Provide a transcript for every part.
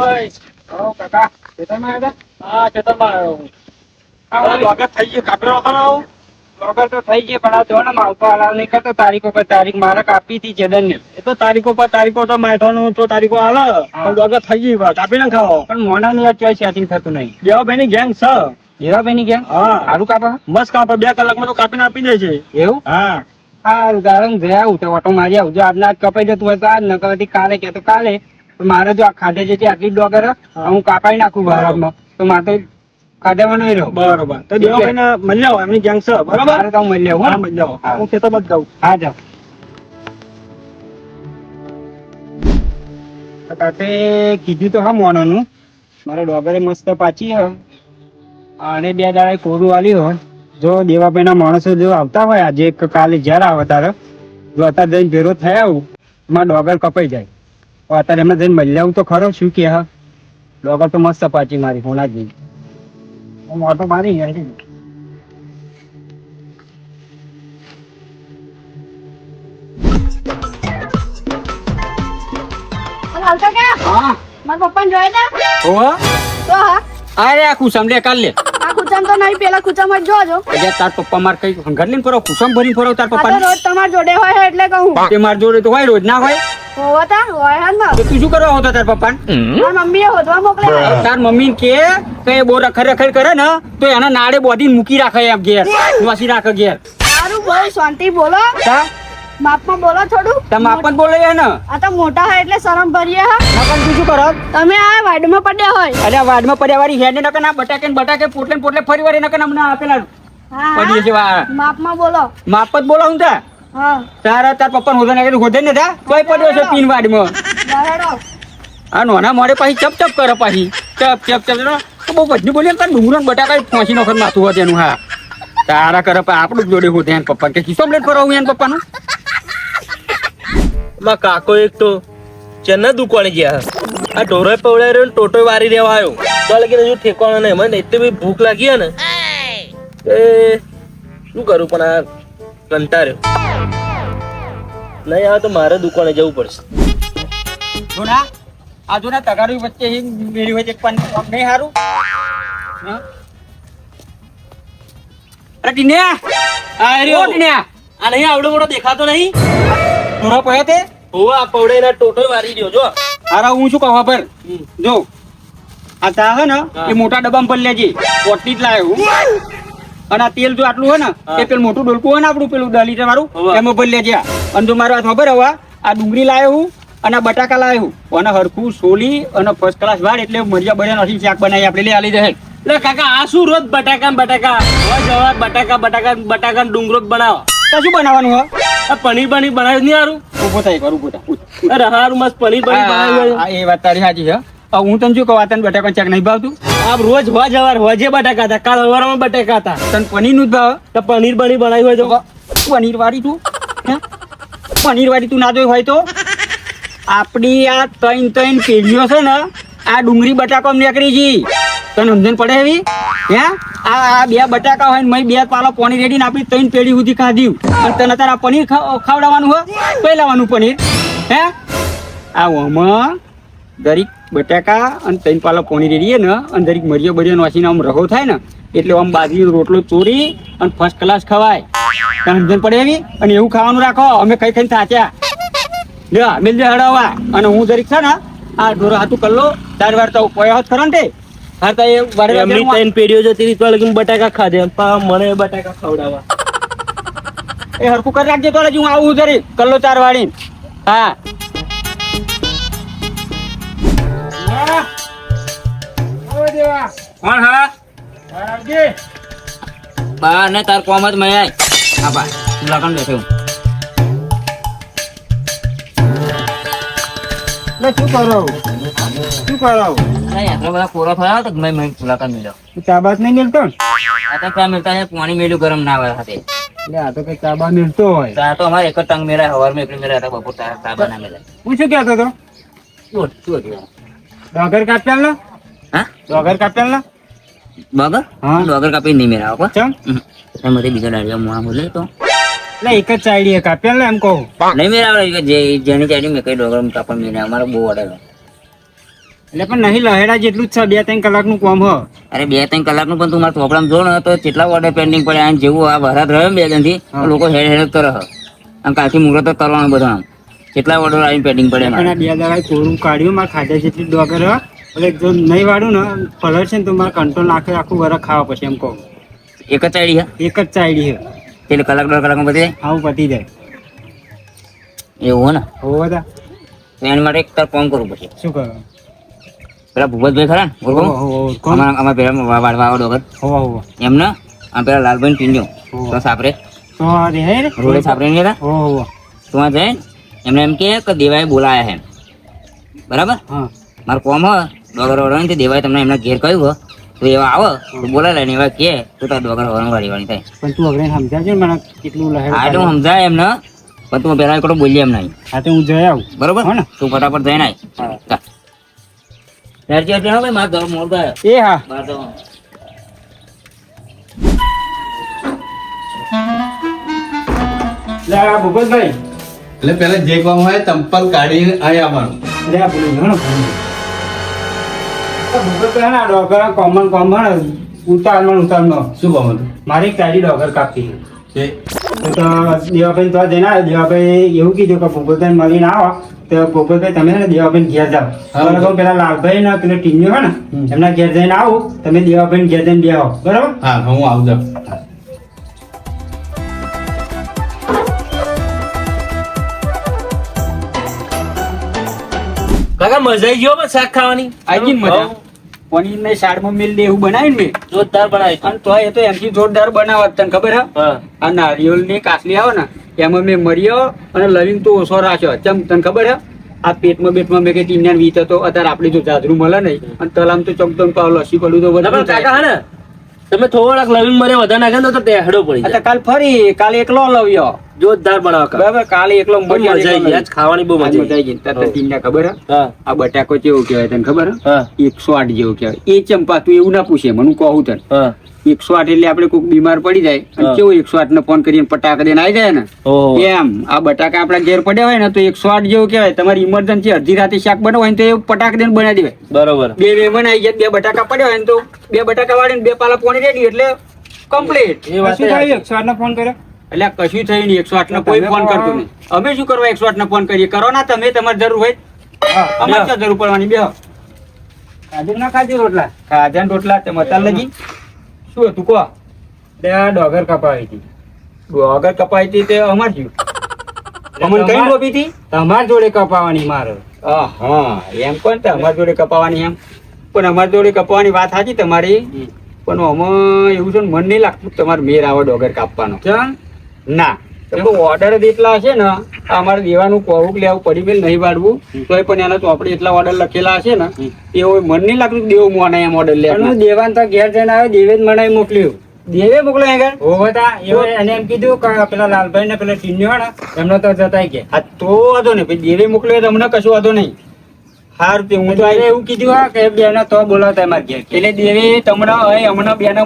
ભાઈ ઓ કાકા ખેતરમાં હા હું. હું. તો કાપી હતી ખાઓ પણ મોના ની અત્યારે સેટિંગ થતું નહીં દેવાભાઈ ની ગેંગ છે જેવાભાઈ ની હા સારું કાપા મસ્ત કાપે બે કલાકમાં તો કાપીને આપી દે છે એવું હા હા ગાળમ જઈ આવું તો મારી આવજો આજના આજ કપાઈ જતું હોય તો આજ નકરથી કાલે કે તો કાલે મારે જો આ ખાધે છે આટલી ડોગર હું. કાપાઈ નાખું બરાબરમાં તો મારે ખાધેમાં નહીં રહો. બરોબર. તો દેવાભાઈ ભાઈ મળી આવો એમની ગેંગ છે. બરોબર? મારે તો મળી આવું હા. મળી આવો. હું. ખેતરમાં જ જાઉં. હા જાવ તાતે કીધું તો હા મોનોનું. મારે ડોગરે મસ્ત પાછી હ. અને બે દાડા કોરું આલ્યું હોય જો દેવાભાઈના માણસો જો આવતા હોય આજે કાલે જ્યારે આવે તારે જો અત્યારે જઈને ભેરો થયા હું મારા ડોગર કપાઈ જાય. અત્યારે એમને જઈને મળી આવું તો ખરો શું કે હા? ડોગર તો મસ્ત પાછી મારી હોના જ હું મોટો મારી તાર પપ્પા માર કઈ ઘર લઈને ફરો તાર પપ્પા તમારા જોડે હોય એટલે કહું. તે માર જોડે તો હોય રોજ ના હોય. હોવા હોય હા તો તું શું કરવા હોતો તાર પપ્પા મારી મમ્મીએ હોદવા મોકલે તાર મમ્મી કે કે એ રખડ રખડ કરે ને તો એના નાડે બોધીને મૂકી રાખે એમ ઘેર. વાસી રાખે ઘેર. સારું બહુ શાંતિ બોલો. માપમાં બોલો થોડું. તમે બોલે ને. આ તો મોટા હોય એટલે શરમ ભરીએ હા. પણ તું શું કરો? તમે આ વાડમાં પડ્યા હોય. અરે વાડમાં પડ્યા વાળી હેડ ને નકર ના બટાકે ને બટાકે પોટલે ને પોટલે ફરી વાળી નકર હમણાં આપેલા. હા છે માપમાં બોલો. માપ જ હું તા. હા તારા તાર પપ્પા હોદન આગળ હોદન ને થા કોઈ પડ્યો છે પીન વાડમાં આ નોના મોડે પાછી ચપ ચપ કરે પાછી. ચપ ચપ ચપ. તો બહુ ભજની બોલી તાર ડુંગરન બટાકા ફોસી નોખર માથું હોય તેનું હા. તારા કરે પા આપણું જોડે હોદે એન પપ્પા કે કિસો પ્લેટ ફરાવું એન પપ્પાનું? માં કાકો એક તો ચેન્ના દુકાને ગયા આ ઢોરોય પવડાઈ રહ્યો ને ટોટોય વારી રહેવા આવ્યો. તો લગીને હજુ ઠેકવાનો નહીં. મને એટલી બી ભૂખ લાગી ને. એ શું કરું પણ આ કંટાળ્યો. નહીં આવે તો મારે દુકાને જવું પડશે. જોના આ જોના તગારી વચ્ચે હિ મેળી વચ્ચે એક પણ નહીં સારું અરે ટીન્યા આ ઓ ટીન્યા આ નહીં આવડો મોટો દેખાતો નહીં. થોડો પડ્યો તે? હોવે આ પવડાઈ ટોટોય વારી રહ્યો જો. હારા હું શું કહવા પર જો આ તા હે ને. એ મોટા ડબ્બામાં પર લેજે. પોટલી જ લાવ્યો હું. અને આ તેલ જો આટલું હોય ને એ પેલું મોટું ડોલકું હોય ને આપણું પેલું દસ લીટર વાળું એમાં ભરી લેજે. અને જો મારો ખબર હવે આ ડુંગળી લાવ્યો હું અને બટાકા લાવ્યો હું. અને હરખું સોલી અને ફર્સ્ટ ક્લાસ વાળ એટલે મરિયા બળ્યા નથી શાક બનાવી આપણે લે આલી જશે એટલે કાકા આ શું રોજ બટાકા બટાકા? રોજ હવે બટાકા બટાકા બટાકા ડુંગરો બનાવો. તો શું બનાવવાનું હોય? પનીર પનીર બનાવ્યું નહીં સારું ઊભો થાય ઊભો થાય. અરે સારું મસ્ત પનીર પનીર બનાવ્યું એ વાત તારી સાચી છે. હું તને શું કહું તને બટાકા ચાક નહીં ભાવતું? આપ રોજ હોજ હવાર હોજે બટાકા હતા કાલ હવારમાં બટાકા હતા. તને પનીરનું જ ભાવ? તો પનીર બની બનાવ્યું હોય તો? પનીર વાળી તું? પનીર વાળી તું ના જોઈ હોય તો? આપણી આ ત્રણ ત્રણ પેઢીઓ છે ને આ ડુંગળી બટાકા નીકળી જી. તને સમજણ પડે એવી? હે? આ આ બે બટાકા હોય ને મેં બે પાલો પાણી રેડીને આપણી ત્રણ પેઢી સુધી ખાધી અને તને તારા પનીર ખાવડાવવાનું ખવડાવવાનું હોય? પહેલાવાનું પનીર. હે? આ ઓમાં દરેક બટાકા અને ત્રણ પાલા પોણી રેડીએ ને અને દરેક મરિયો બરિયો નોસીને આમ રહો થાય ને એટલે આમ બાજરીનો રોટલો ચોરી અને ફર્સ્ટ ક્લાસ ખવાય. તને સમજણ પડે એવી અને એવું ખાવાનું રાખો અમે કઈ ખાઈને થાચ્યા. લે મિલ જે હડાવવા અને હું દરેક છે ને આ ઢોરો હાથું કરલો ચાર વાર તો પોયા હોત ખરો ને હા તો એ એમની ત્રણ પેઢીઓ જતી રહી તો બટાકા ખાધે મને બટાકા ખવડાવવા. એ હરકું કરી રાખજે તો હું આવું જરી કલ્લો ચાર વાળી હા. કોણ હા બા ને તાર કોમ જ મેં આય. હા બા લગન બેઠો શું કરો? શું કરો? બધા કોરો થયો તો મેં મેં મુલાકાત મેળ્યો ચાબાસ નહીં મેળતો આ તો મિલતા છે પાણી મેલ્યું ગરમ ના આવે એટલે આ તો કઈ ચાબા મેળતો હોય. તો આ તો અમારે એક જ ટંગ મેળાય હવારમાં એકલી મેળાય બપોર તાબા ના મેળાય હું શું કહેતો હતો? શું શું ડોગર ને? હા ડોગર હા. ડોગર કાપી નહીં મેળાવો કો ચમ. બીજા ડાળીઓ મુઆ બોલે તો. એટલે એક જ ચાયડી કાપેલ ને એમ કહું. નહીં મેળાવે જે જેની ચાડી મેં કઈ ડોગર મેળાય અમારે બહુ ઓર્ડર એટલે પણ નહીં લહેરા જેટલું જ છે બે ત્રણ કલાકનું કામ હ. અરે બે ત્રણ કલાકનું પણ તું મારા ચોપડામાં જો ને તો કેટલા ઓર્ડર પેન્ડિંગ પડે આમ જેવું આ વરાત રહ્યો બે દિનથી લોકો હેડ હેડ કરે આમ કાલથી મુહૂર્ત કરવાનું બધું આમ. કેટલા ઓર્ડર આવીને પેન્ડિંગ પડે બે દવાઈ કોરું કાઢ્યું મારે ખાધા જેટલી ડોગર એટલે જો નહીં વાળું ને કલર છે ને તો મારે કંટ્રોલ નાખે આખું વરખ ખાવા પછી એમ કહું. એક જ ચાડી એક જ ચાયડી છે. એટલે કલાક દોઢ કલાકમાં પતી જાય? આવું પતી જાય. એવું હો ને? હોવો તા. એના માટે એક તાર ફોન કરવું પછી. શું કરો? પેલા ભૂપતભાઈ ખરા ને ઓળખો? અમારા અમારા પેલા વાળવા આવો ડોગર હોવો હોવો. એમને આમ પેલા લાલભાઈ ટીંડ્યો. તો સાપરે. તો રે રોડે સાપરે નહીં હતા હોવો હોવો. તો એમને એમ કે દેવાએ બોલાયા છે એમ. બરાબર? હા. મારું કોમ હ ડોગર વળવાની તે દેવાએ તમને એમના ઘેર કહ્યું તો એવા આવો તો બોલાવે ને એવા કે તો તાર ડોગર વળવાનું વાળી વાળી થાય. પણ તું અગ્રે સમજાવજો મને કેટલું આ તો સમજાય એમને પણ તું પેલા એકડો બોલી એમ નહીં. હા તો હું જઈ આવું. બરોબર? હો ને? તું ફટાફટ જઈને થાય. એ હા. લે ભૂપતભાઈ. એટલે પેલા જે કામ હોય તંપલ કાઢીને આવ્યા મારું. લે ગયો ને ડોગર કોમન કોમન ઉતારમાં ઉતારમાં શું કોમન મારી તારી ડોગર કાપી તો દેવાભાઈ તો જઈને આવ્યો. દેવાભાઈ એવું કીધું કે ભૂપતભાઈ મળીને આવો. તો ભૂપતભાઈ તમે ને દેવાભાઈ ઘેર જાઓ. બરાબર? પેલા લાલભાઈ ને પેલો ટીમ્યો ને એમના ઘેર જઈને આવું. તમે દેવાભાઈ ઘેર જઈને બે આવો બરાબર હા હું આવું જાઉં. કાકા મજા આવી ગયો પણ શાક ખાવાની? આજી મજા. પનીર ને શાડમાં મિલ ને એવું બનાવ્યું ને જોરદાર બનાવી અને તો એ તો એમથી જોરદાર બનાવત તને ખબર હે? આ નારિયેળની કાસલી આવે ને એમાં મેં મર્યો અને લવિંગ તો ઓછો રાખ્યો. ચમ તને ખબર હે? આ પેટમાં બેટમાં મેં કઈ ટીન્યા વીત હતો અત્યારે આપણે જો જાદરું મળે નહીં. અને તલામ તો ચમચમ પાવ લસી પડ્યું તો બધા કાકા હે ને? તમે થોડાક લવિંગ મરે વધારે નાખે તો ટેહડો પડી કાલ ફરી કાલે એકલો લવ્યો. જોરદાર બનાવ બરાબર કાલે એકલો મજા આવી આજ ખાવાની બહુ મજા આવી ગઈ. તને ટીંડા ખબર હા? આ બટાકો કેવું કહેવાય તને ખબર હા? એકસો આઠ જેવું કહેવાય. એ ચંપા તું એવું ના પૂછે મને કહું તને. એકસો આઠ એટલે આપણે કોઈક બીમાર પડી જાય અને કેવું એકસો આઠ ને ફોન કરીને પટાકા દઈને આવી જાય ને? એમ. આ બટાકા આપણા ઘેર પડ્યા હોય ને તો એકસો આઠ જેવું કહેવાય. તમારી ઇમરજન્સી અડધી રાતે શાક બનાવો હોય ને તો એ પટાક દઈને બનાવી દેવાય. બરોબર. બે બે બનાવી જાય બે બટાકા પડ્યા હોય ને તો બે બટાકા વાળીને બે પાલા પોણી રેડી એટલે કમ્પ્લીટ એ વાત એકસો આઠ ને ફોન કર્યો? એટલે કશું થયું નહીં એકસો આઠ ને કોઈ ફોન કરતું નહીં. અમે શું કરવા એકસો આઠ ને ફોન કરીએ? કરો ના તમે તમારે જરૂર હોય અમારે ક્યાં જરૂર પડવાની? બે ખાધું ના ખાધી રોટલા? ખાધા રોટલા તે મતાલ લગી. શું હતું કહો બે ડોગર કપાવી હતી. ડોગર કપાવી હતી તે અમાર જ્યું અમને કઈ રોપી હતી? તમાર જોડે કપાવાની મારે. હા એમ પણ તે અમાર જોડે કપાવાની એમ. પણ અમાર જોડે કપાવાની વાત સાચી તમારી. પણ અમે એવું છે મન નહીં લાગતું કે તમારે મેર આવે ડોગર કાપવાનો. ના. ઓર્ડર જ એટલા હશે ને અમારે દેવાનું કોવુક લેવું પડી બેલ નહીં વાળવું તોય પણ એના ચોપડી એટલા ઓર્ડર લખેલા હશે ને એવો મન નહીં લાગતું કે દેવ મોને એમ ઓર્ડર લે. દેવાન તો ઘેર જઈને આવ્યો દેવે જ મને મોકલ્યું. દેવે મોકલ્યો આગળ હોવો તા એને એમ કીધું કે પેલા લાલભાઈ ને પેલા ટીન્યો ને એમનો તો જતા કે. આ તો વાંધો નહીં. પછી દેવે મોકલ્યો તો અમને કશું વાંધો નહીં. હાર તે હું તો એવું કીધું હા કે બે તો બોલાવતા મારે ઘેર. એટલે દેવે તમને હમણાં બે ને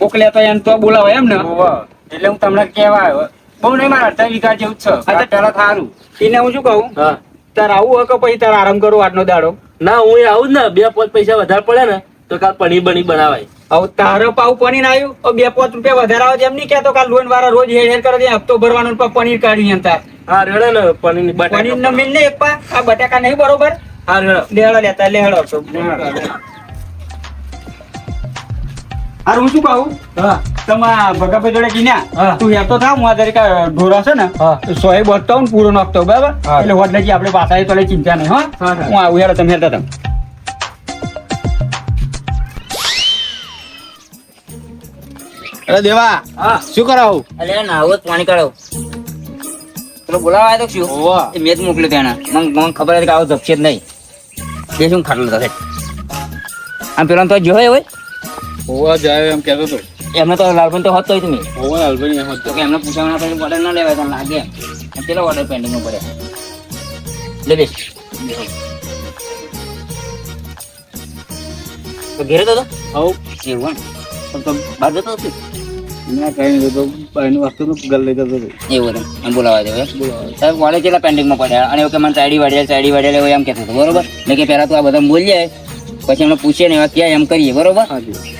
મોકલ્યા તો એમ તો બોલાવે એમ ને. એટલે હું તમને કેવા આવ્યો બહુ નહીં મારા અડધા વીઘા જેવું જ છે. પેલા થારું એને હું શું કહું? તાર આવું હોય કે પછી તાર આરામ કરું આજનો દાડો? ના હું આવું જ ને. બે પાંચ પૈસા વધારે પડે ને તો કાલ પનીર બની બનાવાય. હવે તારો પાવ પનીર આવ્યું? બે પાંચ રૂપિયા વધારે આવે એમ નહીં તો કાલ લોન વાળા રોજ હેડ હેડ કરે હપ્તો ભરવાનો પનીર કાઢ્યું એમ તાર. હા રેડે ને પનીરની પનીર ને મિલ ને એક પા આ બટાકા નહીં બરોબર? હા રેડો. લેડો લેતા લેહડો હાર હું શું કહું? હા. તમારા ભગાભાઈ જોડે કીન્યા. તું હેતો થા હું આ તરીકે ઢોરા છે ને સો એ બચતો હું પૂરો નાખતો બરાબર? એટલે હોટ આપણે પાછા તો ચિંતા નહીં હા. હા, આવું હેડો તમે હેડતા તમે. અરે દેવા હા. શું કરાવું? અરે નાવો પાણી કાઢો. પેલો બોલાવા આવ્યો તો શું? એ મેં જ મોકલ્યો તેના. મને મને ખબર હતી કે આવો ધપશે જ નહીં. તે શું ખાટલો થશે આમ પેલા તો જોયો હોય? ઓવા જાય એમ કહેતો હતો એમને તો લાલભાઈ તો હતો જ નહીં. હોવા લાલભાઈ એમ હતો કે એમને પૂછાવાના પછી ઓર્ડર ના લેવાય તમને લાગે. એમ કેટલા ઓર્ડર પેન્ડિંગમાં પડ્યા લે બેસ તો ઘેરે તો હતો? એવું પણ તો બહાર જતો હતો ના કઈ નહીં તો બહારની વસ્તુ ગલ લઈ જતો એવું હતું એમ બોલાવા દેવું એમ? સાહેબ કોલેજ કેટલા પેન્ડિંગમાં પડ્યા? અને એવું કે મને ચાડી એવું એમ કહેતો હતો બરોબર? મેં કે પહેલા તું આ બધા બોલી જાય પછી એમને પૂછીએ ને એવા ક્યાં એમ કરીએ બરોબર?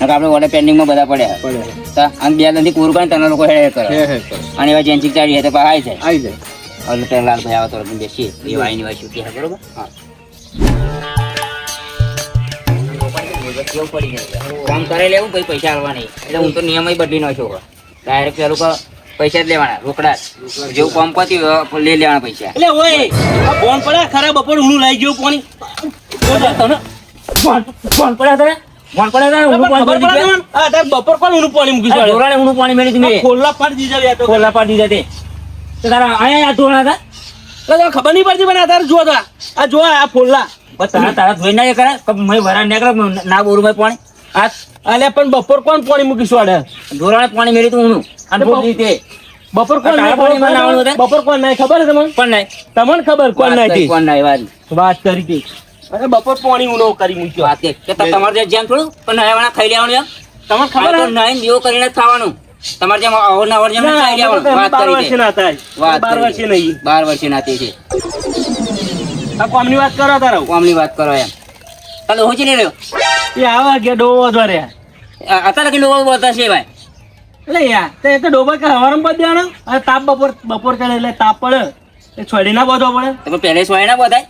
આપણે વોટર પેન્ડિંગમાં બધા પડ્યા. પડે તા આમ બે નથી કોર કરે તને લોકો હેડ કરે. હે હે. અને એવા ચેન્જિંગ ચાડી હતી તો પાછા આવી જાય. આવી જાય. હવે તો લાલભાઈ આવે તો બેસીએ. એ વાયની વાય છૂટી છે બરોબર? હા. કામ કરે લેવું પછી પૈસા આવવાની નહીં એટલે હું તો નિયમ બદલી નાખ્યો ડાયરેક્ટ પેલું કે પૈસા જ લેવાના રોકડા જેવું કામ પત્યું હોય, લઈ લેવાના પૈસા. એટલે ઓય આ બોન પડ્યા ખરા બપોર ઊનું લઈ ગયું પાણી. ફોન ફોન પડ્યા ફોન પડ્યા? આ તાર બપોર કોણ ઊનું પાણી મૂકી આ છે ઢોરાને ઊંધું પાણી ખોલ્લા પાડી દીધા તો. ખોલા પાડી દીધા તે. તારા અહીંયા આ ઢોરા હતા? તો ખબર નહીં પડતી પણ આ તાર જો આ. આ જો આ ફોલ્લા બસ તારા તારા ધોઈ ના કરે મેં વરા નીકળે ના બોરું મેં પાણી. આ અલ્યા પણ બપોર કોણ પાણી પાણી તું અને બપોર કોણ નાય હતું? બપોર કોણ નાય ખબર તમને? પણ નાય તમને ખબર કોણ નાય કોણ નાય વાત. વાત કરી હતી. અરે બપોર પાણી ઉનો કરી મૂક્યો. વાત કે તમારે જે જેમ થોડું પણ નહાવાના ખાઈ લેવાનું એમ? તમને ખબર તો નહીં દેવો કરીને થવાનું તમારે જેમ અવર ના અવર જેમ ખાઈ લેવાનું. વાત કરી તે. ના થાય. વાત બાર કરી વર્ષે નહીં. 12 વર્ષે નાતી છે. આ કોમની વાત કરો તારો. કોમની વાત કરો એમ. તને હોજી નહીં રહ્યો? એ આવા કે ડોવો અ- અત્યારે કે લોકો વધતા છે ભાઈ? એટલે યાર તે તો ડોબા કે હવારમ બધ દેવાનો? અને તાપ બપોર બપોર કરે એટલે તાપ પડે. એ છોડી ના બધો પડે. તમે પહેલે છોડી ના બધાય?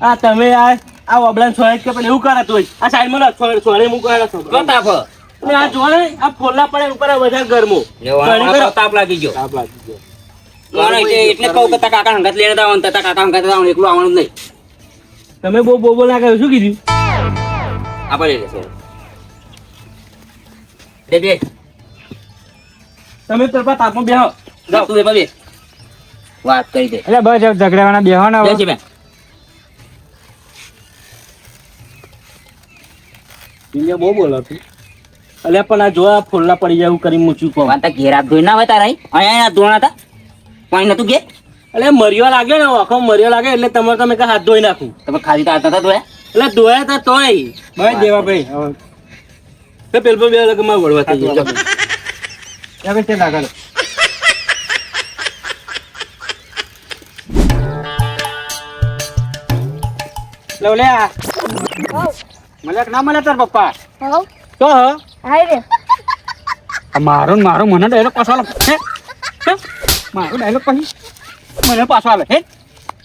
આ તમે આ આ ઓબલાન છોડે કે પેલા એવું કરે તું આ સાઈડમાં ના છોડે છોડે કરે છો. તાપ અને આ જોડે આ ફોલ્લા પડે ઉપર આ વધારે ગરમો. તાપ લાગી ગયો. તાપ લાગી ગયો. કારણ એટલે એટલે કહું કે તા કાકા લેતા લઈને આવવાનું તા કાકા હંગત આવો એકલું આવવાનું નહીં. તમે બહુ બોબો ના કહ્યું શું કીધું? આપણે લઈ લેશો બે બે. તમે તો તાપમાં બેહો. જાઓ, તું બે. વાત કરી દે. એટલે બસ ઝઘડાવાના બેહવાના બેસી એને બહુ બોલાતું. અલે પણ આ જો આ ફોલ્લા પડી જાય એવું કરી મૂચ્યું કોમ. તા ઘેર હાથ ધોઈ ના હોય તારા અહીંયા ધોણા હતા? પાણી નતું ઘેર? એટલે મરિયો લાગે ને આખો મરિયો લાગે એટલે તમારે તમે કે હાથ ધોઈ નાખું. તમે ખાલી તો હાથ નતા ધોયા? એટલે ધોયા તા તોય. ભાઈ દેવા ભાઈ હવે તો પેલ પર બે લગમાં વળવા થઈ ગયો. હવે તે લાગે લો લે આ. મળે ના મળે તાર પપ્પા? તો હ. હાય રે. મારો ને મારો મને ડાયલોગ પાછો આલો. હે? હે? મારો ડાયલોગ પછી. મને પાછો આલો. હે?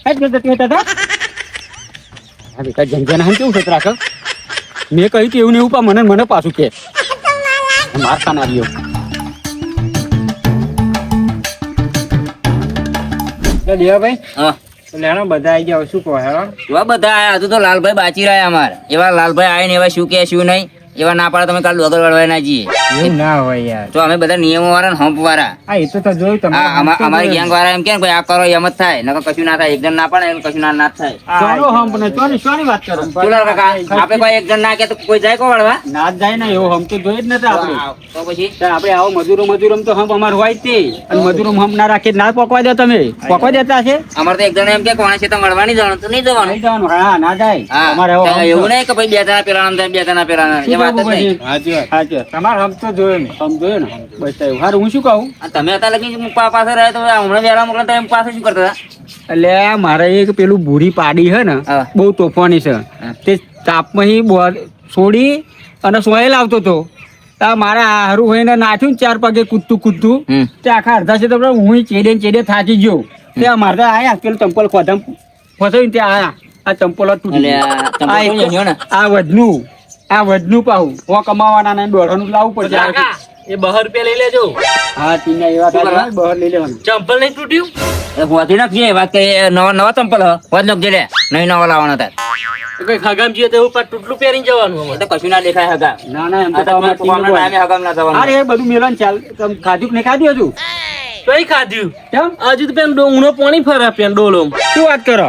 હે જ જતી હતા તા? આ બેટા જંજન હમ કેવું છે? રાખ મેં કહ્યું કે એવું ને એવું પા મને મને પાછું કે. માર ખાના આવ્યો. દેવાભાઈ હા. લેણો બધા આવી ગયા શું કહો હેરો એવા બધા આયા, હજુ તો લાલભાઈ બાચી રહ્યા અમારે. એવા લાલભાઈ આવીને એવા શું કે, શું નહીં. એવા ના પાડે તમે કાલ ડોગર વળવા ના જઈએ. એવું ના હોય યાર. તો અમે બધા નિયમો વાળા ને હંપ વાળા. હા એ તો તો જોયું તમે. અમારી ગેંગ વાળા એમ કે ભાઈ આ કરો એમ જ થાય નકર કશું ના થાય એક જણ ના પાડે કશું ના ના થાય. ચોરો હંપ ને ચોરી શોની વાત કરો. ચલો કાકા આપણે કોઈ એક જણ ના કે તો કોઈ જાય કો વળવા? ના જાય ને એવો હંપ તો જોઈ જ નથી આપણે તો પછી? આપણે આવો મજૂરો મજૂરમ તો હંપ અમાર હોય જ તે. અને મજૂરો હંપ ના રાખી ના પોકવા દો તમે. પોકવા દેતા છે? અમારે તો એક જણ એમ કે કોણે છે તો મળવાની જવાનું તો નહીં જવાનું. નહીં જવાનું હા ના જાય. અમારે એવો નહીં કે ભાઈ બે જણા પેલા બે જણા પેલા વાત જ નહીં. પછી? સાચી વાત. તમારે હંપ તો જોયો ને. હંપ જોયો ને. બસ તારું. હારું હું શું કહું? તમે અત્યારે લગી પાસે રહ્યા તો હમણાં વહેલા મોકલા તમે પાસે શું કરતા હતા? એટલે મારે એક પેલું ભૂરી પાડી છે ને બહુ તોફાની છે. તે તાપમાં બોર છોડી અને સોયલ આવતો હતો. તા મારે હારું હોઈને નાખ્યું ને ચાર પગે કૂદતું કૂદતું. તે આખા અડધા છે તો હું ચેડે ને ચેડે થાકી ગયો. તે મારે તો આયા પેલું ચંપલ ખોધમ ફસાયું ત્યાં આયા. આ ચંપલ તૂટી ને? આ વધનું. આ વધનું પાહું. હું કમાવાના ને દોઢનું લાવવું પડશે. એ બહાર રૂપિયા લઈ લેજો. હા તીના એવા બહાર લઈ લેવાનું. ચંપલ નહીં તૂટ્યું? એ હોતી વાત કે નવા નવા ચંપલ હોત નાખજે લે. નહીં નવા લાવવાના તાર. કઈ હગામ તો પાછું તૂટલું પહેરીને જવાનું તો કશું ના દેખાય હગા. ના ના એમ તો તો તમારે તમારા ટીવી નામે હગામ ના થવાનું. અરે બધું મેલન ચાલ. ખાધું કે નહીં ખાધું હજુ? કઈ ખાધ્યું કેમ? હજુ તો પેન ડોંગનો પાણી ફરે પેન ડોલો શું વાત કરો?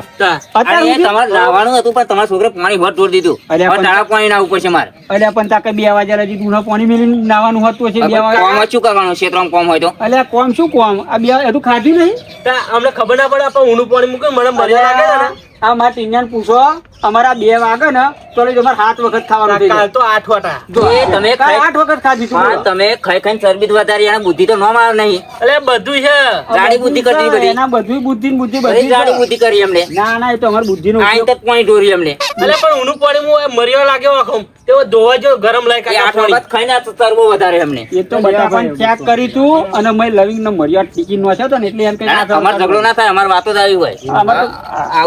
અત્યારે તમારે લાવવાનું હતું પણ તમારા છોકરે પાણી ભર ઢોળ દીધું. અરે પણ- તારા પાણી ના ઉપર છે મારે. અરે પણ તાકે બે વાગ્યા હજી તું પાણી મેલી નાવાનું હતું છે બે કોમ વાગ્યા જ શું કરવાનું? છે ત્રણ કોમ હોય તો? અરે કોમ શું કોમ? આ બે હજુ ખાધું નહીં? તા અમને ખબર ના પડે આપણે ઊનું પાણી મૂકે મને મર્યા લાગે ને. આ મારા ટીનિયાને પૂછો. અમારા બે વાગે ને તો તમારે સાત વખત ખાવાનું કાલ તો આઠ વાટા એ તમે ખાઈ- આઠ વખત ખાધી હા તમે ખાઈ ખાઈને ચરબી વધારી અને બુદ્ધિ તો ન માર નહીં. એટલે બધું છે. ગાડી બુદ્ધિ કરી બધી. એના બધું બુદ્ધિ બુદ્ધિ બધી બધી બુદ્ધિ કરી એમને ના ના એ તો અમારી બુદ્ધિ નો આઈ તક પાણી ઢોરી એમને એટલે પણ ઊનું પડે હું મરિયો લાગ્યો આખો. તેઓ ધોવા જો ગરમ લાગે એ આઠ વખત ખાઈને તો વધારે એમને એ તો બધા પણ ચેક કરી તું અને મેં લવિંગ નો ટીકી નો છે તો ને એટલે એમ ના, અમારે ઝઘડો ના થાય અમારે વાતો જ આવી હોય.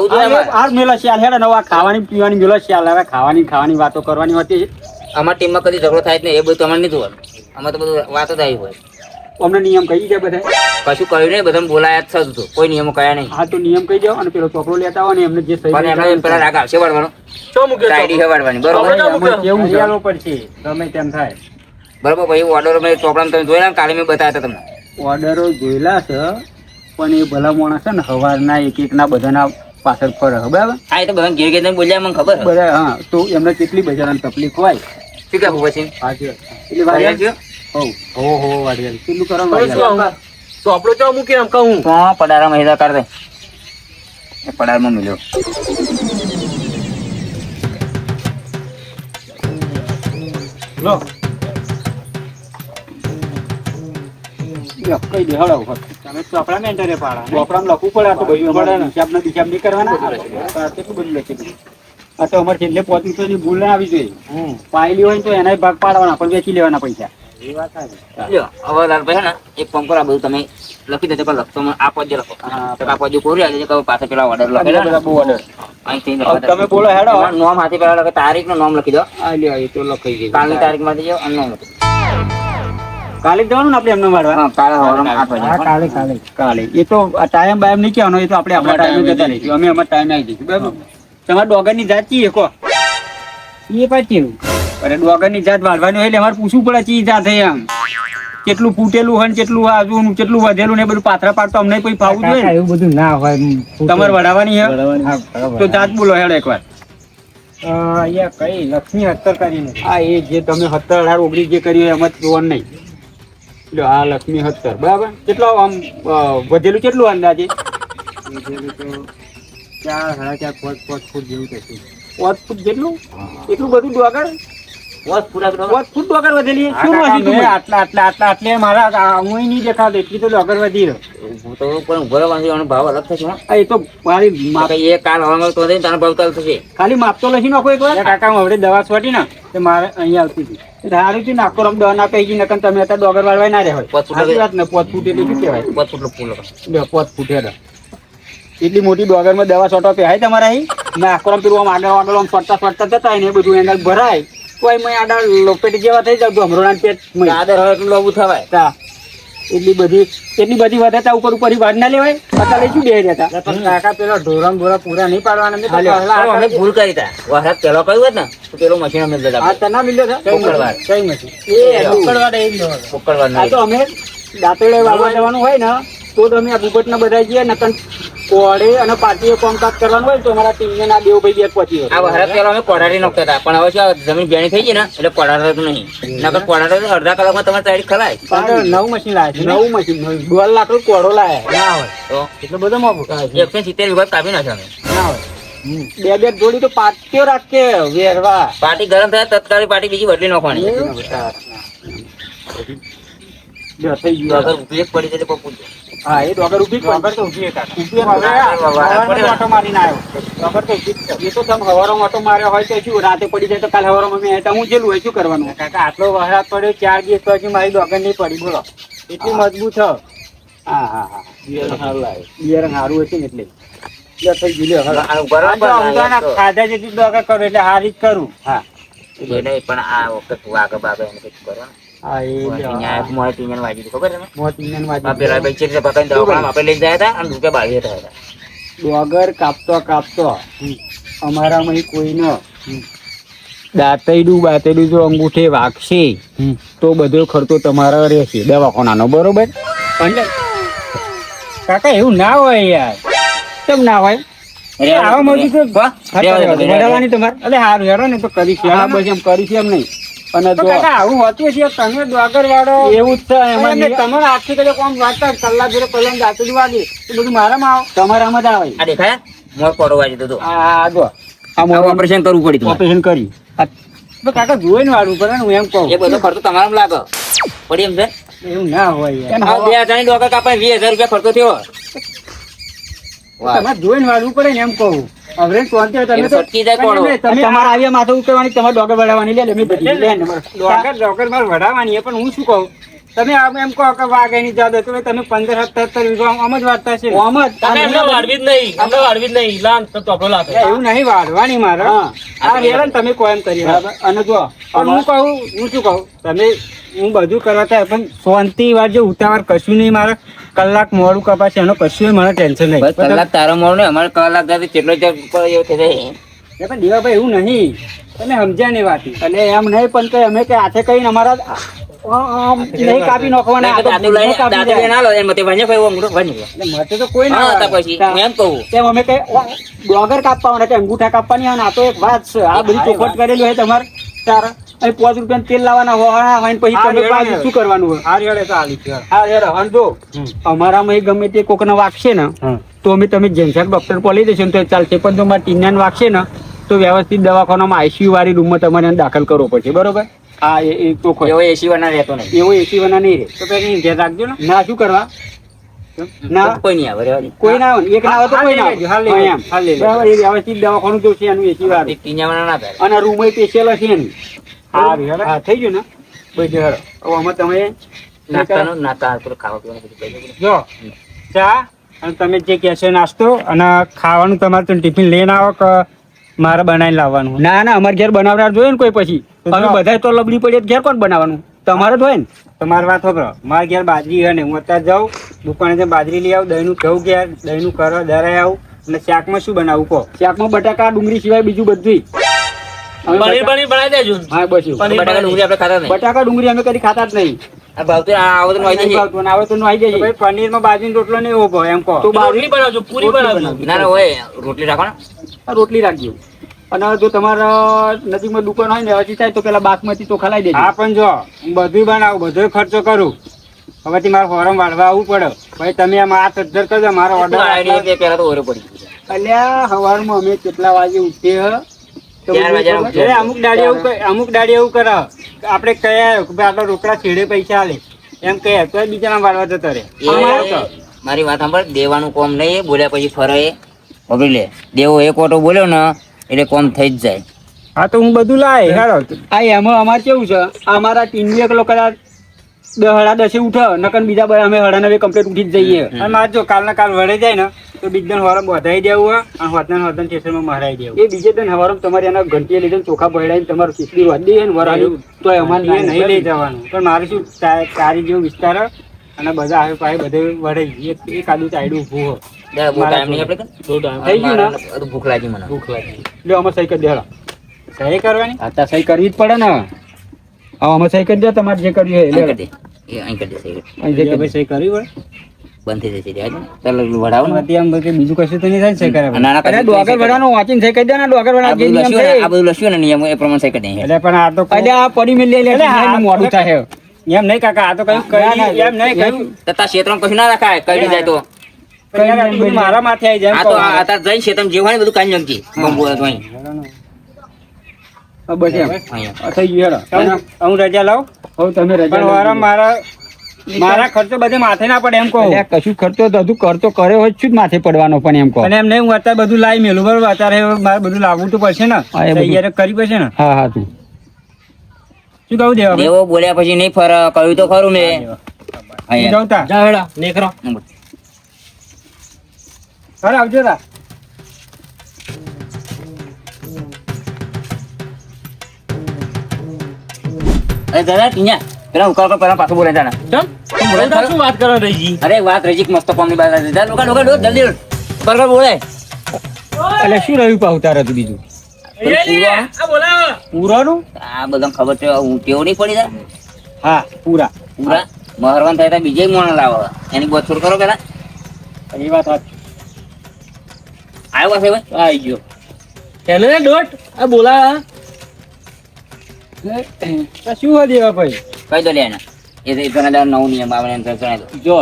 તો- આ- મેલો શિયાળ હેડે નવા ખાવાની પીવાની મેલો શિયાળ. હવે ખાવાની ખાવાની વાતો કરવાની હોતી. અમારા ટીમમાં કદી ઝઘડો થાય જ નહીં એ બધું તમારે નહીં જોવાનું. અમારે તો બધું વાતો થાય હોય. અમને નિયમ કહી દે બધા. કશું કહ્યું નહીં બધા બોલાયા જ થતું તો. કોઈ નિયમો કયા નહીં. હા તો નિયમ કહી દો અને પેલો છોકરો લેતા હોય ને એમને જે સહી એમને પેલા રાગ આવશે વાળવાનો. શું મૂકે છે વાળવાની બરોબર? કેવું છે? હરિયાળો પડશે ગમે તેમ થાય. બરોબર ભાઈ ઓર્ડર મેં ચોપડા તમે જોયેલા ને કાલે મેં બતાવ્યા હતા તમને. ઓર્ડરો જોયેલા છે પણ એ ભલા માણસ છે ને સવારના એક એક ના બધાના પાછળ ફરે બરાબર? હા એ તો બધા ઘેર ઘેર બોલ્યા મને ખબર. બધા હા તો એમને કેટલી બજારની તકલીફ હોય? ઠીક કહેવું પછી? એટલે વાડિયા? ગયો હોવ હો હો વાડિયા કેટલું કરવાનું વાડિયા? ચો મૂકી એમ કહું? હા પડારા હેદા કર દે. એ પડારમાં મિલ્યો. લો. દે તમે ચોપડા મેન્ટરે પાડા ચોપડામાં લખવું પડે આ તો બધું અમારે હિસાબના બિસાબ નહીં કરવાના. કેટલું બધું લખી દીધું આ તો અમારે છેલ્લે પોત્રીસની ભૂલ ના આવી જોઈએ. પાયેલી હોય તો એના ભાગ પાડવાના પણ વેચી લેવાના પૈસા. એ વાત સાચી. લ્યો હવે લાલભાઈ ને એક કામ કરો આ બધું તમે લખી દેજો કે લખતો આ પદ્ય લખો. આ પદ્ય કોરી આવી કે પાછા પેલા ઓર્ડર લખેલા બહુ તમે બોલો હેડો. નોમ હાથે પેલા લખે તારીખનું નામ લખી દો. આ લ્યો એ તો લખાઈ ગઈ કાલની તારીખમાં જો અને નામ લખી. દો. કાલે જવાનું ને આપણે એમને મળવા? હા કાલે હોરમ આઠ વાગે હા કાલે કાલે. કાલે. એ તો ટાઈમ બાયમ નહીં કહેવાનો એ તો આપણે આપણા ટાઈમે જતા રહીશું. અમે અમારા ટાઈમે આવી જઈશું. બરાબર? તમારા ડોગરની જાત ચીએ કહો એ પાછી અરે ડોગરની જાત વાળવાની હોય એટલે અમારે પૂછવું પડે ચી જાત હે એમ. કેટલું ફૂટેલું હોય ને કેટલું આજુ કેટલું વધેલું ને બધું પાથરા પાડતો અમને કોઈ ફાવું જોઈએ એવું બધું ના હોય તમારે વડાવવાની હે? તો જાત બોલો હેડ એકવાર. અહીંયા કઈ લક્ષ્મી હતર કરીને આ એ જે તમે હતર અઢાર ઓગણીસ જે કર્યું હોય એમાં જોવાનું નહીં. લ્યો આ લક્ષ્મી હત્તર બરાબર? કેટલો આમ વધેલું કેટલું અંદાજે? વધેલું તો ચાર સાડા ચાર પાંચ પાંચ ફૂટ જેવું થશે. પાંચ ફૂટ જેટલું? એટલું બધું આગળ? ફૂટ ડોગર વધેલી. શું? આટલા આટલા આટલા આટલે મારા હું નહીં દેખાતો એટલી તો ડોગર વધી રહ્યો. તો પણ ઊભો રહેવાનો ભાવ અલગ થશે એ તો મારી એ કાલ હવામાં તો તારો ભાવ ચાલુ થશે. ખાલી માપતો લખી નાખો એક વાર એટલે કાકા હું હવડે દવા છોટી ને તે મારે અહીંયા આવતી હતી. સારું છે નાખો રમ દવા ના ગઈ નકર તમે અત્યારે ડોગર વાળવા ના રહેવાય. ફૂટ વાત ને પાંચ ફૂટ એટલે શું કહેવાય? પોત ફૂટ ફૂલ. લ્યો, પાંચ એટલી મોટી ડોગરમાં દવા છોટો પહેરાય તમારા અહીં? ને આખો રમ પેલું આમ આગળ આગળ આમ ફરતા ફરતા જતા ને એ બધું એંગલ ભરાય. કોઈ મેં આડા લોપેટ જેવા થઈ જાવ હમણાં પેટ મય. આદર હોય એટલું લોબું થવાય. તા. એટલી બધી એટલી બધી વધતા ઉપર ઉપર વાર ના લેવાય. અત્યારે શું બે રહેતા કાકા પેલો ઢોરમ બોરા પૂરા નહીં પાડવાના અમે ભૂલ કરી તા. વરસાદ પેલો કહ્યું હોત ને તો પેલો મશીન અમે લેતા હા તના મિલ્યો છે? શુક્રવાર. કઈ મશીન? એ ઉકળવા એ આ તો અમે દાંતળે વાવા જવાનું હોય ને તો અમે આ ભૂપટ બધા જઈએ ને કોડે અને પાટીએ કોમકાજ કરવાનું હોય તો અમારા ટીમને ના દેવ ભાઈ બે પહોંચી આ વરસાદ પેલો અમે કોડાડી નોખતા હતા પણ હવે શું જમીન બેણી થઈ ગઈ ને એટલે કોડારતું નહીં. નકર કોડાડો તો અડધા કલાકમાં તમારે તારીખ ખલાય. નવું મશીન લાવે છે નવું મશીન. દોઢ લાખનું કોડો લાવે. ના હોય. તો એટલો બધો મોંઘું એકસો સિત્તેર વિભાગ કાપી નાખે અમે. ના હોય. બે બે જોડી તો પાટીઓ રાખે વેરવા. પાર્ટી ગરમ થાય તત્કાલી પાર્ટી બીજી બદલી નાખવાની. જો થઈ ગયું. અગર ઉપયોગ પડી જાય તો પૂછજો હા એ ડોગર ઊભી ડોગર તો ઊભી છે કાકા. ઊભી ઓટો મારીને આવ્યો. ડોગર તો ઊભી છે. એ તો તમે હવારમાં ઓટો માર્યો હોય તો શું રાતે પડી જાય તો કાલે હવારો મેં તો હું જેલું હોય શું કરવાનું? કાકા આટલો વરસાદ પડ્યો ચાર દિવસ પછી મારી ડોગર નહીં પડી. બોલો. એટલી મજબૂત છે હા હા હા. બિયર સારું આવે બિયારણ સારું હશે ને એટલે. ઊભા ખાધા જેટલી ડોગર કરું એટલે હારી જ કરું. હા. નહીં, પણ આ વખત વાઘ બાઘ એને કરો. ને. હા એ લ્યો. ન્યાય મોડે ટીંગણ વાગી હતી, ખબર છે ને? મોત ઇન્જન વાજી. પેલા ભાઈ ચીરીને પકડીને દવાખાનામાં આપણે લઈને ગયા હતા અને રૂપિયા બાવીસ થયા હતા ડોગર કાપતો કાપતો અમારામાં કોઈનો દાંતૈડું બાતૈડું જો અંગૂઠે વાગશે તો બધો ખર્ચો તમારો રહેશે દવાખાનાનો બરોબર કાકા એવું ના હોય યાર કેમ ના હોય આવા મજૂર તો તમારે અરે હારું હેરો ને તો કરીશ બસ એમ કરીશ એમ નહીં અને તો જો કાકા આવું હોતું છે તમે ડોગર વાળો એવું જ છે એમાં તમારે આખી કદાચ કોમ વાંચતા કલાક જોડે દાતું જ વાગે એ બધું મારામાં આવો. તમારામાં જ આવે. આ દેખાય? મોર કોડો વાગી દીધો આ જો. આ મોર ઓપરેશન કરવું પડ્યું. ઓપરેશન કરી. તો કાકા જોઈને વાળું પડે હું એમ કહું. એ બધો ખર્ચો તમારામાં લાગે. પડી એમ છે? એવું ના હોય યાર. આ બે હજાર ડોકર કાપાય વીસ હજાર રૂપિયા ખર્ચો થયો. તમારે જોઈને વાળવું પડે ને એમ કહું. હવે શાંતિ તમે તો સટકી જાય કોળો. તમે તમારે આવ્યા માથે ઉકેલવાની તમારે ડોગર વડાવવાની. લે લે મેં બધી લે ડોગર ડોગર મારે વડાવવાની પણ હું શું કહું? તમે આમ એમ કહો કે વાઘ એની જાદુ તો તમે પંદર સત્તર આમ જ વાળતા છે આમ જ. તમે વાળવી જ નહીં. અમે વાળવી જ નહીં. લાન તો તો લાગે. એવું નહીં વાળવાની મારે. આ ને તમે કોઈ એમ કરી અને જો પણ હું કહું હું શું કહું? તમે હું બધું કરવા થાય પણ શાંતિ વાર જે ઉતાવળ કશું નહીં મારે. કલાક મોડું કપાશે એનો કશું મને ટેન્શન નહીં. કલાક તારો મોડું ને અમારે કલાક તો કેટલો જ ઉપર એવું થઈ પણ દેવાભાઈ એવું નહીં. તમે સમજ્યા નહીં વાત અને એમ નહીં પણ કે અમે કે હાથે કહીને અમારા નહીં કાપી નાખવાના આ તો દાદુ લઈને કાપી દાદુ જાય. લઈને આલો એને મતે ભાઈને ભાઈ અંગૂઠો ભાઈ મતે તો કોઈ ના હા, પછી એમ કહું. તેમ અમે કઈ ડોગર કાપવાના કે અંગૂઠા કાપવાની આવે આ તો એક વાત છે. આ બધી ચોખવટ કરેલી હોય તમારે. તારા અહીં પાંચ રૂપિયા તેલ લાવવાના હોવાના હોય પછી તમે પાછું શું કરવાનું હોય? હા હેડો અને જો અમારામાં એ ગમે તે કોકને વાગશે ને તો અમે તમે જેન્સર ડોક્ટર પર લઈ જશો ને તો ચાલશે. પણ જો મારા ટીનાને વાગશે ને તો વ્યવસ્થિત દવાખાનામાં આઈસીયુ વાળી રૂમમાં તમારે દાખલ કરવો પડશે. બરોબર? હા એ તો ચોખ્ખો એવો એસી વાળા રહેતો નહીં. એવો એસી વાના નહીં રહે. તો પછી ધ્યાન રાખજો ને. ના શું કરવા? ના. કોઈ નહીં આવે કોઈ ના આવે. એક ના આવે તો કોઈ ના આવે. હા, એમ. બરાબર એ વ્યવસ્થિત દવાખાનું જોશે એનું એસી વાર એક ટીંજાવાળા ના થાય. અને રૂમ સ્પેશિયલ હશે એની. હા થઈ ગયું ને? બધું હેડો હવે આમાં તમે નાસ્તાનું નાસ્તા પેલું ખાવા પીવાનું બધું જો ચા અને તમે જે કહેશો નાસ્તો અને ખાવાનું તમારે તમે ટિફિન લઈને આવો કે મારે બનાવીને લાવવાનું. ના ના અમારે ઘેર બનાવનાર જોઈએ ને કોઈ પછી. અમે બધા તો લબડી પડીએ ઘેર કોણ બનાવવાનું? તમારે જ હોય ને. તમારી વાત ખબર મારા ઘેર બાજરી હે ને હું અત્યારે જાઉં દુકાને જઈને બાજરી લઈ આવું દહીંનું ઘઉં ઘેર દહીંનું કરો દરાઈ આવું અને શાકમાં શું બનાવું કહો. શાકમાં બટાકા ડુંગળી સિવાય બીજું બધું પનીર પનીર બનાવી દેજો. હા બસ બટાકા ડુંગળી આપણે ખાતા નહીં. બટાકા ડુંગળી અમે કદી ખાતા જ નહીં. આ ભાવતું આ આવો તો આવી જશે. આવે તો આવી જાય પનીરમાં બાજરી રોટલો નહીં ઊભો એમ કહો. રોટલી બનાવજો પૂરી બનાવજો. ના ના હોય રોટલી રાખો ને. રોટલી રાખજો. અને જો તમારા નજીકમાં દુકાન હોય ને હજી થાય તો પેલા બાસમતી ચોખા લાવી દેજો. હા પણ જો હું બધું બનાવું બધો ખર્ચો કરું. હવેથી મારે ફોરમ વાળવા આવવું પડે. ભાઈ તમે આમ આ તદ્દર કરજો મારો ઓર્ડર પહેલા તો ઓરે પડી અલ્યા સવારમાં અમે કેટલા વાગે ઉઠીએ અમુક દાડી એવું અમુક દાડી એવું કરે. આપણે કયા કે આટલા રોકડા છેડે પૈસા આલે. એમ કહે તો બીજાના વાળવા જતો રે મારી વાત સાંભળ દેવાનું કોમ નહીં બોલ્યા પછી ફરે. ખબર લે. દેવો એક ઓટો બોલ્યો ને એટલે કોમ થઈ જ જાય. હા તો હું બધું લાય હેડો. આ એમાં અમારે કેવું છે? અમારા ટીમની એક લોકો હડા દસે ઉઠે નકર બીજા બધા અમે હડા નવે કમ્પ્લીટ ઉઠી જ જઈએ. અને મારે જો કાલના કાલ વળે જાય ને તો બીજા દિન હવારમ વધાઈ દેવું હોય અને વધન હોતના સ્ટેશનમાં મહારાઈ દેવું. એ બીજે દિન હવારમ તમારે એના ઘંટીએ લીધે ચોખા ભરાઈને તમારું ખીચડી વાળી દઈએ ને વરાળી તો અમારે નહીં લઈ જવાનું. પણ મારે શું તારી જેવો વિસ્તાર અને બધા આવે પાસે બધે વળે. એક એક આદુ ચાયડું ઊભું હોય. ભૂખ લાગી મને. ભૂખ લાગી. લ્યો અમે સહી કરી દેડો સહી કરવાની? હા તો સહી કરવી જ પડે ને. હવે અમે સહી કરી દે તમારે જે કર્યું હોય કરી દે. એ અહીં કરી દે સહી. અહીં જે સહી કરવી પડે. બંધ થઈ જશે ચાલ વડાવો ને. આમ કે બીજું કશું તો નહીં થાય સહી કરે ના, ના, અરે ડોગર. વડાનો વાંચીને સહી કરી દે ને ડોગર વડા જે નિયમ છે આ બધું લસ્યું ને નિયમ એ પ્રમાણે સહી કરી દે એટલે પણ આ તો અરે આ પડી મેલી લે મોડું થાય. એમ નહીં કાકા આ તો કયું કરી એમ નહીં કયું તતા ક્ષેત્રમાં કશું ના રખાય કઈ જાય તો. મારા માથે આવી જાય આ તો આ તાર જઈને ક્ષેત્રમાં જે હોય ને બધું કાંઈ નમકી બંબુ તો અહીં. બસ એમ. થઈ ગયું હેડો. હું રજા લાવ. હવે તમે રજા મારા મારા મારા ખર્ચો બધે માથે ના પડે એમ કહો. કશું ખર્ચો તો હજુ કરતો કર્યો હોય જ માથે પડવાનો પણ એમ કહો. અને એમ નહીં હું અત્યારે બધું લાવી મેલું બરોબર? અત્યારે મારે બધું લાવવું તો પડશે ને. તૈયારી કરી પડશે ને. હા હા તું. શું કહું દેવા? દેવો બોલ્યા પછી નહીં ફર કહ્યું તો ખરું મેં. જાઉં જા હેડા. નેકરો નંબર. આવજો તા અરે દાદા ટીંજા પેલા ઉકાળ પર પેલા પાછું બોલે જાણે ચમ શું વાત કરો રહીજી? અરે વાત રજીક મસ્ત કોમની બાદ હતી જા ડોકા ડોક જલ્દી બરાબર બોલે એટલે શું રહ્યું પાવતાર તું બીજું? આ બોલાવો. પૂરાનું? આ બધાને ખબર છે હું ટેવ નહીં પડી જાય હા પૂરા. પૂરા? મહરવાન થાય તો બીજે મોણ લાવો. એની બોછોડ કરો પેલા. એ વાત આવ્યો છે ભાઈ આવી ગયો. હેલો ને દોઢ આ બોલા. શું હોય દેવા ભાઈ? કહી દો લે એને. એ તો ઘણા દર નવ નિયમ આવે ને તો જો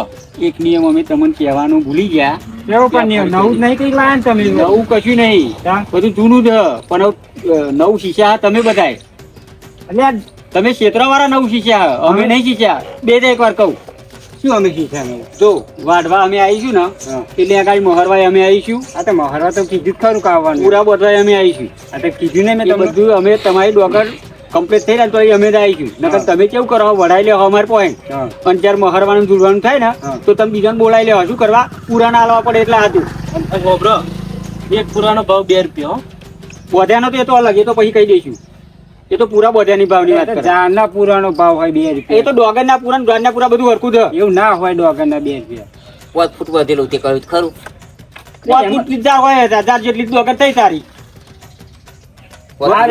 એક નિયમ અમે તમને કહેવાનું ભૂલી ગયા. કેવો પણ નિયમ? નવું નહીં કઈ લાયા તમે નવું કશું નહીં. બધું જૂનું જ પણ નવ શીશા તમે બધાય. એટલે તમે ક્ષેત્રવાળા નવ શીખ્યા અમે અમે? નહીં શીખ્યા. બે એક વાર કહું. શું અમે કીધા નહીં જો વાઢવા અમે આવીશું ને. એટલે આગળ મહરવાય અમે આવીશું. આ તો મહારાજ તો કીધું જ ખરું કાવવાનું પૂરા બધવાય અમે આવીશું. આ તો કીધું ને મેં બધું અમે તમારી ડોકર કમ્પ્લીટ થઈ જાય તો એ અમે જ આવીશું. નકર તમે કેવું કરો વડાઈ લેવા અમાર પોઈન્ટ પણ જ્યારે મહરવાનું ઝૂલવાનું થાય ને તો તમે બીજાને બોલાવી લેવા શું કરવા? પૂરા ના આલવા પડે એટલે હતું આ ગોબરો એક પુરાનો ભાવ બે રૂપિયા હો. બોધ્યાનો તો એ તો અલગ એ તો પછી કહી દઈશું. એ તો પૂરા બધાની ભાવની વાત કરે. જાનના પૂરાનો ભાવ હોય બે એ તો ડોગરના પૂરા ડોગરના પૂરા બધું હરકું છે. એવું ના હોય ડોગરના બે રૂપિયા. પાંચ ફૂટ વધેલું તે કહ્યું ખરું? પાંચ ફૂટ લીધા હોય હજાર જેટલી ડોગર થઈ તારી. પૂરા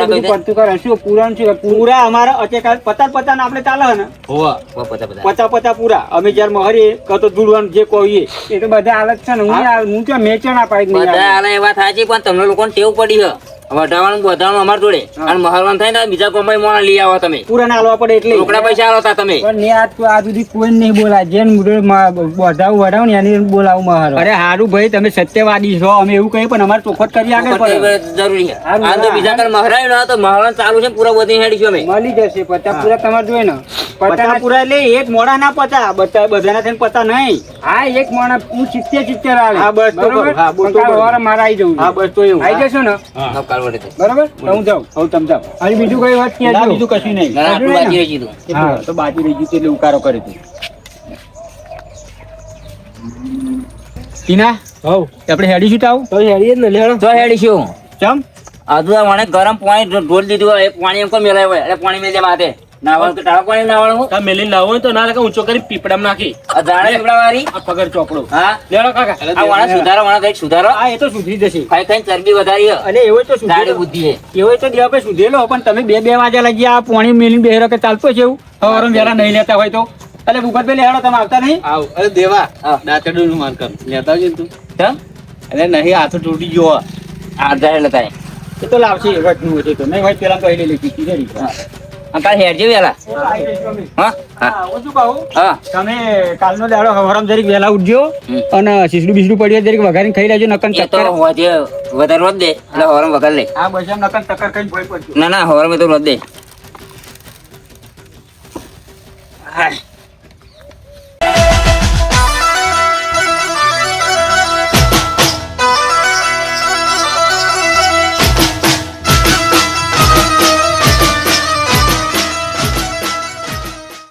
અમારે પચાસ પચાસ આપણે ચાલે ને. હોવા પોત પતા પતા પચાસ પચાસ પૂરા. અમે જયારે મહરીએ કતો તો જે કોઈ એ. તો બધા હાલત છે ને. હું હા? મેચણ ના પાડી બધા. એવા થાય છે પણ તમને લોકોને ટેવ પડી છે. વઢાવાનું વધારવાનું અમાર જોડે. અને મહારવાન થાય ને બીજા કોઈ મોણા લઈ આવો તમે. પૂરા ના પડે એટલે. રોકડા પૈસા આલો તા તમે. પણ ને આજ આ સુધી કોઈ નહીં બોલાય. જેન મુઢે વધાવું વઢાવું ને એને બોલાવું મારો અરે હારું ભાઈ તમે સત્યવાદી છો. અમે એવું કહીએ પણ અમારે ચોખવટ કરી આગળ પડે. જરૂરી છે. આ તો બીજા કર મહારાય ના તો મહારવાનું ચાલુ છે પૂરા બધી હેડી અમે. મળી જશે પચાસ પૂરા તમારે જોઈએ ને. પચાસ પૂરા એટલે એક મોડા ના પચા. બધા બધાના થઈને પચા નહીં. હા એક મોડા હું સિત્તેર સિત્તેર આવે. હા, બસ તો હા, બસ તો મારે આવી જવું હા બસ તો એવું. આવી જશો ને? નવ કાલ વડે તે. બરોબર? તો હું જાઉં. હવે તમે જાઓ. હજી બીજું કઈ વાત ના, બીજું કશું નહીં. ના, ના, આટલું બાકી રહી ગયું હા. તો બાકી રહી ગયું એટલે ઉકારો કરે છે ટીના? હવ. આપણે હેડી તાવ તો હેડીએ જ ને લેડો તો હેડી શું? ચમ? આ મને ગરમ પાણી ઢોળ દીધું હોય એ પાણી એમ કોઈ મેલાય હોય. એટલે પાણી મેં માથે. નાવાનું તો ટાળા પાણી નાવાનું હું? તમે લાવો તો ના લાગે ઊંચો કરી પીપડામાં નાખી. આ દાણે પીપડા વાળી આ પગર ચોપડો હા? લેડો કાકા. આ વાળા સુધારો વાળા કઈ સુધારો. આ એ તો સુધરી જશે. કઈ કઈ ચરબી વધારી અને એવો તો દાઢી સુધરેલો બુદ્ધિ હે. એવો તો દેવા ભાઈ સુધેલો પણ તમે બે બે વાગ્યા લાગી આ પોણી મેલીને બે કે ચાલતો છે એવું? સવારે વહેલા નહીં લેતા હોય તો. એટલે ભૂપતભાઈ લેડો તમે આવતા નહીં? આવ અરે દેવા હા. દાંતરડું નું માન કર. લેતા આવજે તું. ચમ અરે નહીં હાથ તૂટી ગયો. આ. ધારે લેતા એ તો લાવશે વટનું હોય તો. નહીં હોય પેલા કહી લેલી આ કાલ હેડ જેવી વેલા. હા હા. હા હું હા. તમે કાલનો દાડો હવારામ જરીક વહેલા ઉઠજો અને શીશડું બીસડું પડ્યું જરીક વઘારીને ખાઈ લેજો નકન એ તો વધારે રોજ દે એટલે હવારમાં વઘાર લે. આ બસ એમ નકન ચક્કર કઈ ભોય પડજો. ના ના હવારમાં તો રોજ દે. હાય.